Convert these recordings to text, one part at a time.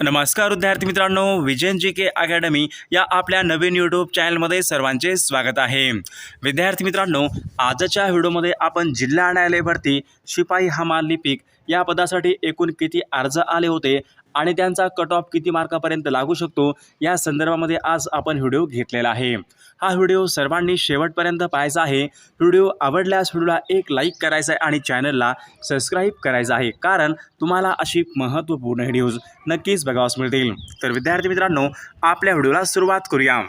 नमस्कार विद्यार्थी मित्रांनो विजयन जी के अकॅडमी या आपल्या नवीन यूट्यूब चॅनलमध्ये सर्वांचे स्वागत आहे. विद्यार्थी मित्रांनो आजच्या व्हिडिओमध्ये आपण जिल्हा न्यायालय भरती शिपाई हमाल लिपिक या पदासाठी एकूण किती अर्ज आले होते आणि त्यांचा कट ऑफ किती मार्कापर्यंत लागू शकतो या संदर्भामध्ये आज आपण व्हिडिओ घेतलेला आहे. हा व्हिडिओ सर्वांनी शेवटपर्यंत पाहायचा आहे. व्हिडिओ आवडल्यास व्हिडिओला एक लाईक करायचा आहे आणि चॅनलला सबस्क्राईब करायचं आहे. कारण तुम्हाला अशी महत्त्वपूर्ण व्हिडिओज नक्कीच बघावास मिळतील. तर विद्यार्थी मित्रांनो आपल्या व्हिडिओला सुरुवात करूया.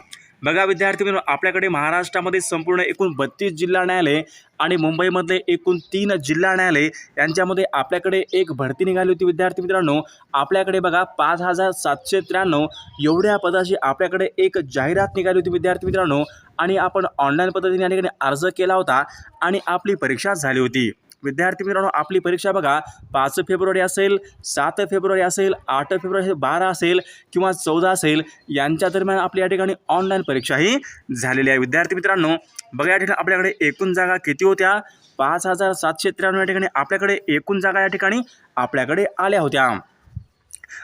बघा विद्यार्थी मित्रांनो आपल्याकडे महाराष्ट्रामध्ये संपूर्ण एकूण बत्तीस जिल्हा न्यायालय आणि मुंबईमधले एकूण तीन जिल्हा न्यायालय यांच्यामध्ये आपल्याकडे एक भरती निघाली होती विद्यार्थी मित्रांनो. आपल्याकडे बघा पाच हजार सातशे त्र्याण्णव एवढ्या पदाची आपल्याकडे एक जाहिरात निघाली होती विद्यार्थी मित्रांनो. आणि आपण ऑनलाईन पद्धतीने या ठिकाणी अर्ज केला होता आणि आपली परीक्षा झाली होती. विद्यार्थी मित्रांनो आपली परीक्षा बघा. पाच फेब्रुवारी असेल सात फेब्रुवारी असेल आठ फेब्रुवारी बारा असेल किंवा चौदा असेल यांच्या दरम्यान आपली या ठिकाणी ऑनलाईन परीक्षाही झालेली आहे. विद्यार्थी मित्रांनो बघा या ठिकाणी आपल्याकडे एकूण जागा किती होत्या? पाच हजार सातशे त्र्याण्णव या ठिकाणी आपल्याकडे एकूण जागा या ठिकाणी आपल्याकडे आल्या होत्या.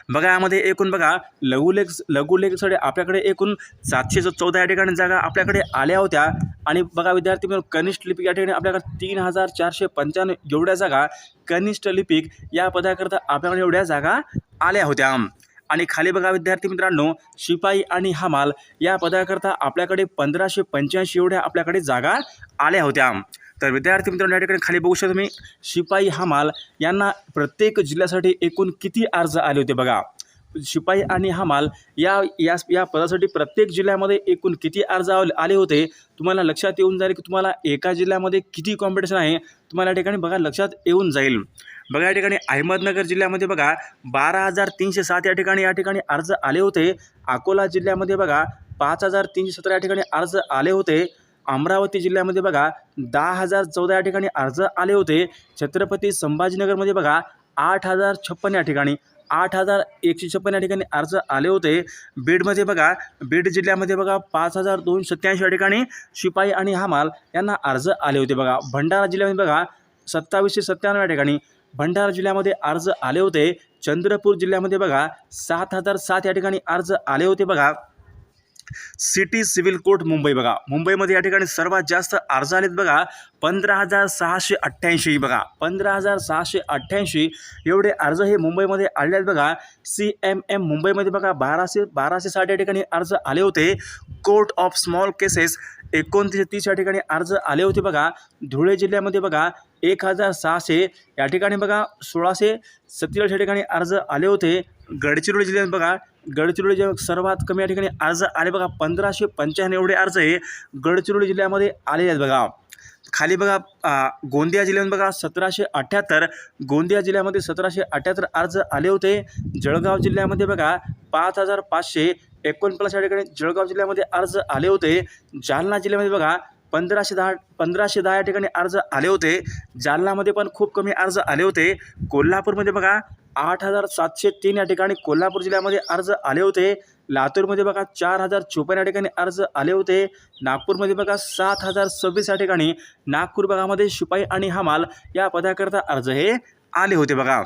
बघा यामध्ये एकूण बघा लघुलेख लघुलेखसाठी आपल्याकडे एकूण सातशे चौदा या ठिकाणी जागा आपल्याकडे आल्या होत्या. आणि बघा विद्यार्थी मित्रांनो, कनिष्ठ लिपिक या ठिकाणी आपल्याकडे तीन हजार चारशे पंच्याण्णव एवढ्या जागा कनिष्ठ लिपिक या पदाकरता आपल्याकडे एवढ्या जागा आल्या होत्या. आणि खाली बघा विद्यार्थी मित्रांनो शिपाई आणि हमाल या पदाकरता आपल्याकडे पंधराशे पंच्याऐंशी एवढ्या आपल्याकडे जागा आल्या होत्या. तर विद्यार्थी मित्रांनो या ठिकाणी खाली बघू शकता तुम्ही शिपाई हमाल यांना प्रत्येक जिल्ह्यासाठी एकूण किती अर्ज आले होते बघा. शिपाई आणि हमाल या या या पदासाठी प्रत्येक जिल्ह्यामध्ये एकूण किती अर्ज आले होते? तुम्हाला लक्षात येऊन जाईल की तुम्हाला एका जिल्ह्यामध्ये किती कॉम्पिटिशन आहे? तुम्हाला या ठिकाणी बघा लक्षात येऊन जाईल. बघा या ठिकाणी अहमदनगर जिल्ह्यामध्ये बघा बारा हजार तीनशे सात या ठिकाणी या ठिकाणी अर्ज आले होते. अकोला जिल्ह्यामध्ये बघा पाच हजार तीनशे सतरा या ठिकाणी अर्ज आले होते. अमरावती जिल्ह्यामध्ये बघा दहा हजार चौदा या ठिकाणी अर्ज आले होते. छत्रपती संभाजीनगरमध्ये बघा आठ हजार छप्पन या ठिकाणी आठ हजार एकशे छप्पन या ठिकाणी अर्ज आले होते. बीडमध्ये बघा बीड जिल्ह्यामध्ये बघा पाच हजार दोनशे सत्याऐंशी या ठिकाणी शिपाई आणि हमाल यांना अर्ज आले होते बघा. भंडारा जिल्ह्यामध्ये बघा सत्तावीसशे सत्त्याण्णव या ठिकाणी भंडारा जिल्ह्यामध्ये अर्ज आले होते. चंद्रपूर जिल्ह्यामध्ये बघा सात हजार सात या ठिकाणी अर्ज आले होते बघा. सिटी सिव्हिल कोर्ट मुंबई बघा. मुंबईमध्ये या ठिकाणी सर्वात जास्त अर्ज आलेत बघा. पंधरा हजार सहाशे अठ्ठ्याऐंशी बघा. पंधरा हजार सहाशे अठ्ठ्याऐंशी एवढे अर्ज हे मुंबईमध्ये आले आहेत बघा. सी एम एम मुंबईमध्ये बघा बाराशे बाराशे साठ या ठिकाणी अर्ज आले होते. कोर्ट ऑफ स्मॉल केसेस एकोणतीसशे तीस या ठिकाणी अर्ज आले होते बघा. धुळे जिल्ह्यामध्ये बघा एक हजार सहाशे या ठिकाणी बघा सोळाशे सत्तेचाळीस या ठिकाणी अर्ज आले होते. गडचिरोली जिल्ह्यात बघा गडचिरोली जिल्ह्यात सर्वात कमी या ठिकाणी अर्ज आले बघा पंधराशे पंच्याण्णव एवढे अर्ज हे गडचिरोली जिल्ह्यामध्ये आलेले आहेत बघा. खाली बघा गोंदिया जिल्ह्यामध्ये बघा सतराशे अठ्ठ्याहत्तर गोंदिया जिल्ह्यामध्ये सतराशे अठ्ठ्याहत्तर अर्ज आले होते. जळगाव जिल्ह्यामध्ये बघा पाच हजार पाचशे एकोणपन्नास या ठिकाणी जळगाव जिल्ह्यामध्ये अर्ज आले होते. जालना जिल्ह्यामध्ये बघा पंधराशे दहा पंधराशे दहा या ठिकाणी अर्ज आले होते. जालनामध्ये पण खूप कमी अर्ज आले होते. कोल्हापूरमध्ये बघा आठ हजार सातशे तीन या ठिकाणी कोल्हापूर जिल्ह्यामध्ये अर्ज आले होते. लातूरमध्ये बघा चार हजार चोपन्न या ठिकाणी अर्ज आले होते. नागपूरमध्ये बघा सात हजार सव्वीस या ठिकाणी नागपूर भागामध्ये शिपाई आणि हमाल या पदाकरता अर्ज हे आले होते बघा.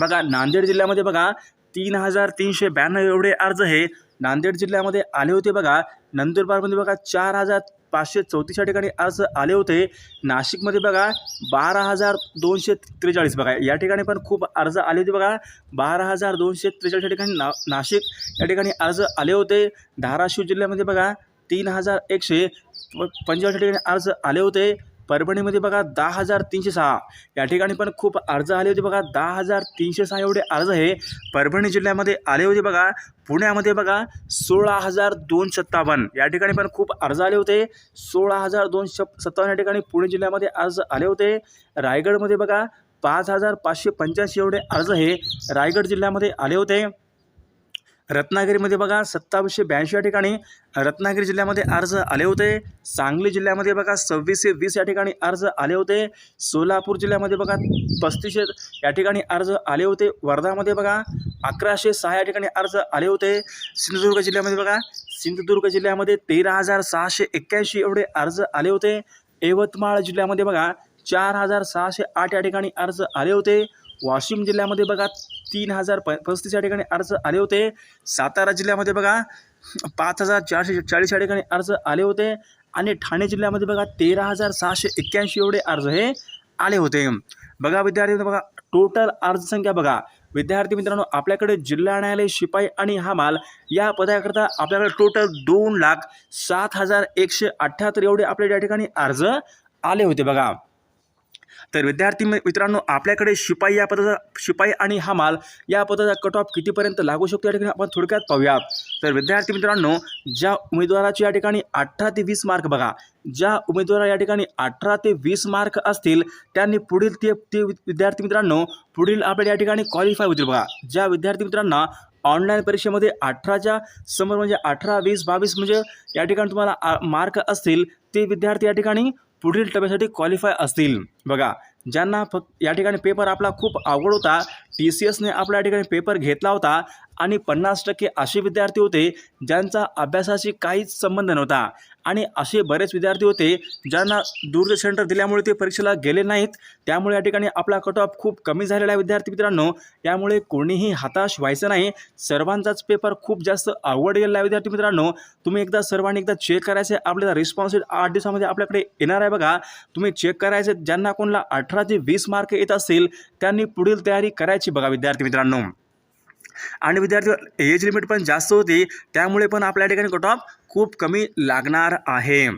बघा नांदेड जिल्ह्यामध्ये बघा तीन हजार तीनशे ब्याण्णव एवढे अर्ज हे नांदेड जिल्ह्यामध्ये आले होते बघा. नंदुरबारमध्ये बघा चार हजार पाचशे चौतीस या ठिकाणी अर्ज आले होते. नाशिकमध्ये बघा बारा हजार दोनशे त्रेचाळीस बघा. या ठिकाणी पण खूप अर्ज आले होते बघा. बारा हजार दोनशे त्रेचाळीस ठिकाणी ना नाशिक या ठिकाणी अर्ज आले होते. धाराशिव जिल्ह्यामध्ये बघा तीन हजार एकशे पंचेचाळीस ठिकाणी अर्ज आले होते. परभणीमध्ये बघा दहा हजार तीनशे सहा. या ठिकाणी पण खूप अर्ज आले होते बघा. दहा हजार तीनशे सहा एवढे अर्ज हे परभणी जिल्ह्यामध्ये आले होते बघा. पुण्यामध्ये बघा सोळा हजार दोन सत्तावन्न. या ठिकाणी पण खूप अर्ज आले होते. सोळा हजार दोन श सत्तावन्न या ठिकाणी पुणे जिल्ह्यामध्ये अर्ज आले होते. रायगडमध्ये बघा पाच हजार पाचशे पंच्याऐंशी एवढे अर्ज हे रायगड जिल्ह्यामध्ये आले होते. रत्नागिरीमध्ये बघा सत्तावीसशे ब्याऐंशी या ठिकाणी रत्नागिरी जिल्ह्यामध्ये अर्ज आले होते. सांगली जिल्ह्यामध्ये बघा सव्वीसशे वीस या ठिकाणी अर्ज आले होते. सोलापूर जिल्ह्यामध्ये बघा पस्तीसशे या ठिकाणी अर्ज आले होते. वर्धामध्ये बघा अकराशे सहा या ठिकाणी अर्ज आले होते. सिंधुदुर्ग जिल्ह्यामध्ये बघा सिंधुदुर्ग जिल्ह्यामध्ये तेरा हजार सहाशे एक्क्याऐंशी एवढे अर्ज आले होते. यवतमाळ जिल्ह्यामध्ये बघा चार हजार सहाशे आठ या ठिकाणी अर्ज आले होते. वाशिम जिल्ह्यामध्ये बघा तीन हजार प पस्तीस या ठिकाणी अर्ज आले होते. सातारा जिल्ह्यामध्ये बघा पाच हजार चारशे चाळीस या ठिकाणी अर्ज आले होते. आणि ठाणे जिल्ह्यामध्ये बघा तेरा हजार सहाशे एक्क्याऐंशी एवढे अर्ज हे आले होते. बघा विद्यार्थी बघा टोटल अर्ज संख्या बघा. विद्यार्थी मित्रांनो आपल्याकडे जिल्हा न्यायालय शिपाई आणि हमाल या पदाकरता आपल्याकडे टोटल दोन लाख सात हजार एकशे अठ्ठ्याहत्तर एवढे आपल्या या ठिकाणी अर्ज आले होते बघा. तर विद्यार्थी मि- मित्रांनो आपल्याकडे शिपाई या पदाचा शिपाई आणि हमाल या पदाचा कट ऑफ कितीपर्यंत लागू शकतो या ठिकाणी आपण थोडक्यात पाहूयात तर विद्यार्थी मित्रांनो ज्या उमेदवाराची या ठिकाणी अठरा ते वीस मार्क बघा. ज्या उमेदवार या ठिकाणी अठरा ते वीस मार्क असतील त्यांनी पुढील ते ते विद्यार्थी मित्रांनो पुढील आपल्या या ठिकाणी क्वालिफाय होतील बघा. ज्या विद्यार्थी मित्रांना ऑनलाईन परीक्षेमध्ये अठराच्या समोर म्हणजे अठरा वीस बावीस म्हणजे या ठिकाणी तुम्हाला आ- मार्क असतील ते विद्यार्थी या ठिकाणी पुढील टप्प्यासाठी क्वालिफाय असतील. बघा ज्यांना फक्त या ठिकाणी पेपर आपला खूप अवघड होता टी सी एसने आपल्या ठिकाणी पेपर घेतला होता आणि पन्नास टक्के असे विद्यार्थी होते ज्यांचा अभ्यासाशी काहीच संबंध नव्हता. आणि असे बरेच विद्यार्थी होते ज्यांना दूरचं सेंटर दिल्यामुळे ते परीक्षेला गेले नाहीत. त्यामुळे या ठिकाणी आपला कट ऑफ खूप कमी झालेला आहे विद्यार्थी मित्रांनो. त्यामुळे कोणीही हताश व्हायचं नाही. सर्वांचाच पेपर खूप जास्त आवड गेलेला आहे विद्यार्थी मित्रांनो. तुम्ही एकदा सर्वांनी एकदा चेक करायचे. आपल्याला रिस्पॉन्स आठ दिवसामध्ये आपल्याकडे येणार आहे बघा. तुम्ही चेक करायचे. ज्यांना कोणाला अठरा ते वीस मार्क येत असतील त्यांनी पुढील तयारी करायची बघा विद्यार्थी मित्रांनो. आणि विद्यार्थी एज लिमिट पण जास्त होती त्यामुळे पण आपल्या ठिकाणी कट ऑफ खूप कमी लागणार आहे.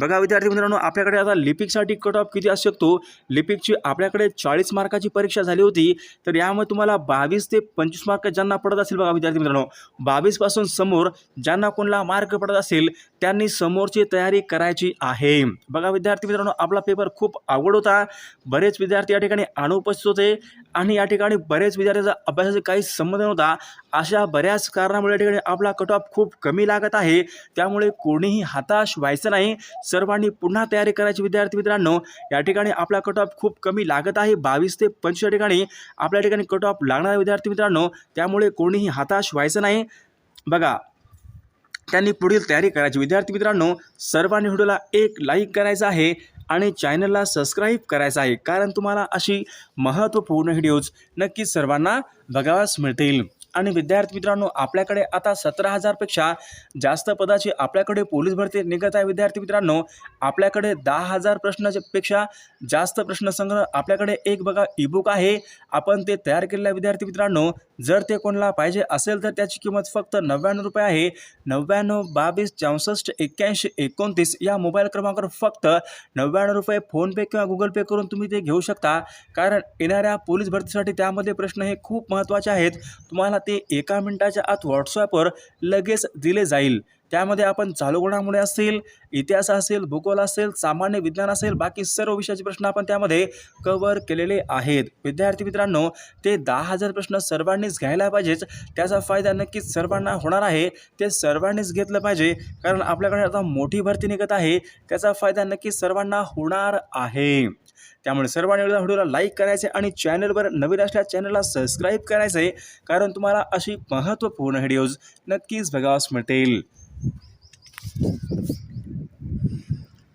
बघा विद्यार्थी मित्रांनो आपल्याकडे आता लिपिकसाठी कट ऑफ किती असू शकतो? लिपिकची आपल्याकडे चाळीस मार्काची परीक्षा झाली होती तर यामुळे तुम्हाला बावीस ते पंचवीस मार्क ज्यांना पडत असेल बघा विद्यार्थी मित्रांनो बावीसपासून समोर ज्यांना कोणला मार्क पडत असेल त्यांनी समोरची तयारी करायची आहे. बघा विद्यार्थी मित्रांनो आपला पेपर खूप आवड होता. बरेच विद्यार्थी या ठिकाणी अनुपस्थित होते आणि या ठिकाणी बरेच विद्यार्थ्यांचा अभ्यासाचा काही संबंध नव्हता. अशा बऱ्याच कारणामुळे या ठिकाणी आपला कट ऑफ खूप कमी लागत आहे. त्यामुळे कोणीही हताश व्हायचं नाही. सर्वांनी पुन्हा तयारी करायची विद्यार्थी मित्रांनो. या ठिकाणी आपला कट ऑफ खूप कमी लागत आहे. बावीस ते पंचवीस या ठिकाणी आपल्या ठिकाणी कट ऑफ लागणार आहे विद्यार्थी मित्रांनो. त्यामुळे कोणीही हताश व्हायचं नाही. बघा त्यांनी पुढील तयारी करायची. विद्यार्थी मित्रांनो सर्वांनी व्हिडिओला एक लाईक करायचं आहे आणि चॅनलला सबस्क्राईब करायचं आहे. कारण तुम्हाला अशी महत्त्वपूर्ण व्हिडिओज नक्कीच सर्वांना बघाव्यास मिळतील. आणि विद्यार्थी मित्रांनो आपल्याकडे आता सतरा हजारपेक्षा जास्त पदाची आपल्याकडे पोलीस भरती निघत आहे. विद्यार्थी मित्रांनो आपल्याकडे दहा हजार प्रश्नापेक्षा जास्त प्रश्नसंग्रह आपल्याकडे एक बघा ईबुक आहे. आपण ते तयार केलेल्या विद्यार्थी मित्रांनो. जर ते कोणाला पाहिजे असेल तर त्याची किंमत फक्त नव्याण्णव रुपये आहे. नव्याण्णव बावीस चौसष्ट एक्क्याऐंशी एकोणतीस या मोबाईल क्रमांकावर फक्त नव्याण्णव रुपये फोनपे किंवा गुगल पे करून तुम्ही ते घेऊ शकता. कारण येणाऱ्या पोलीस भरतीसाठी त्यामध्ये प्रश्न हे खूप महत्त्वाचे आहेत. तुम्हाला ते एका मिनिटाच्या आत व्हॉट्सॲपवर लगेच दिले जाईल. त्यामध्ये आपण चालू घडामोडी असतील इतिहास असेल भूगोल असेल सामान्य विज्ञान असेल बाकी सर्व विषयाचे प्रश्न आपण त्यामध्ये कवर केलेले आहेत. विद्यार्थी मित्रांनो ते दहा हजार प्रश्न सर्वांनीच घ्यायला पाहिजेच त्याचा फायदा नक्कीच सर्वांना होणार आहे. ते सर्वांनीच घेतलं पाहिजे कारण आपल्याकडे आता मोठी भरती निघत आहे. त्याचा फायदा नक्कीच सर्वांना होणार आहे. त्यामुळे सर्वांनी एकदा व्हिडिओला लाईक करायचे आणि चॅनलवर नवीन असल्या चॅनलला सबस्क्राईब करायचं आहे कारण तुम्हाला अशी महत्त्वपूर्ण व्हिडिओज नक्कीच बघावास मिळतील.